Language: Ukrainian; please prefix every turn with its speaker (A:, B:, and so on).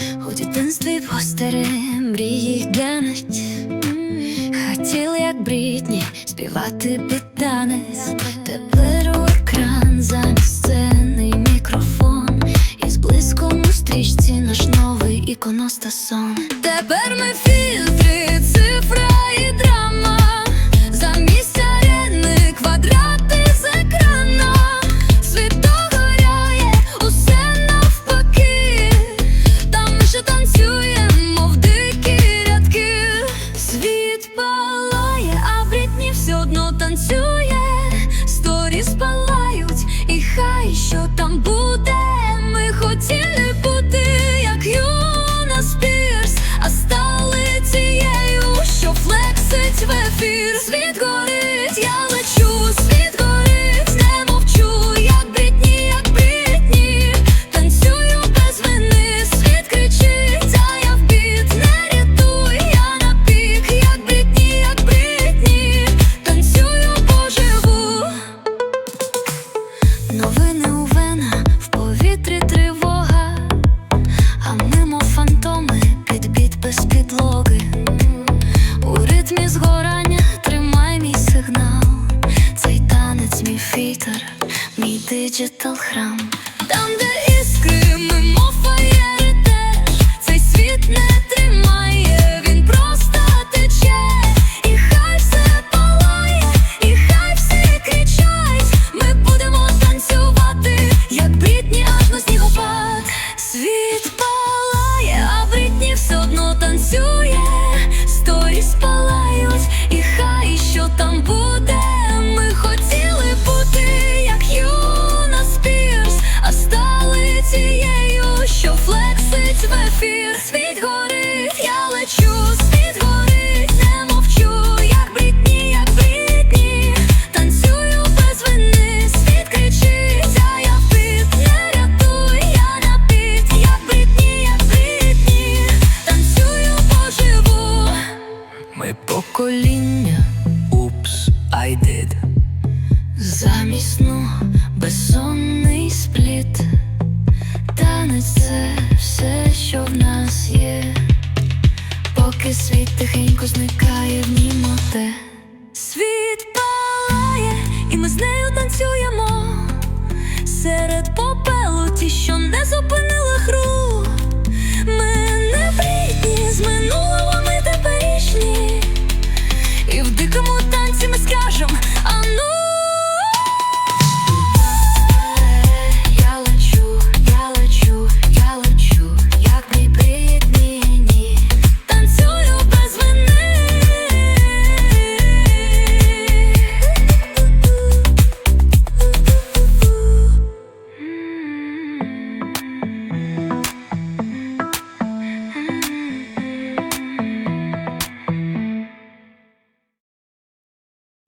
A: У дитинстві постери мрії глянуть Хотіли, як Брітні, співати під танець Тепер у екран замість сцени мікрофон І з блиском у стрічці наш новий іконостасон Тепер ми флексить Світ горить, я лечу, світ горить, не мовчу, як Брітні, як Брітні Танцюю без вини, світ кричить, а я в біт Не рятуй, я на пік, як Брітні, як Брітні Танцюю поживу. Новини диджитал храм. Ефір. Світ горить, я лечу, світ горить, не мовчу, як Брітні, як Брітні. Танцюю без вини, світ кричить, а я біт Не рятуй, я на біт, як Брітні, як Брітні Танцюю поживу.
B: Ми покоління, упс, I did.
A: Замість сну безсонний поки світ тихенько зникає в німоте. Світ палає, і ми з нею танцюємо серед попелу, ті, що не зупинили гру.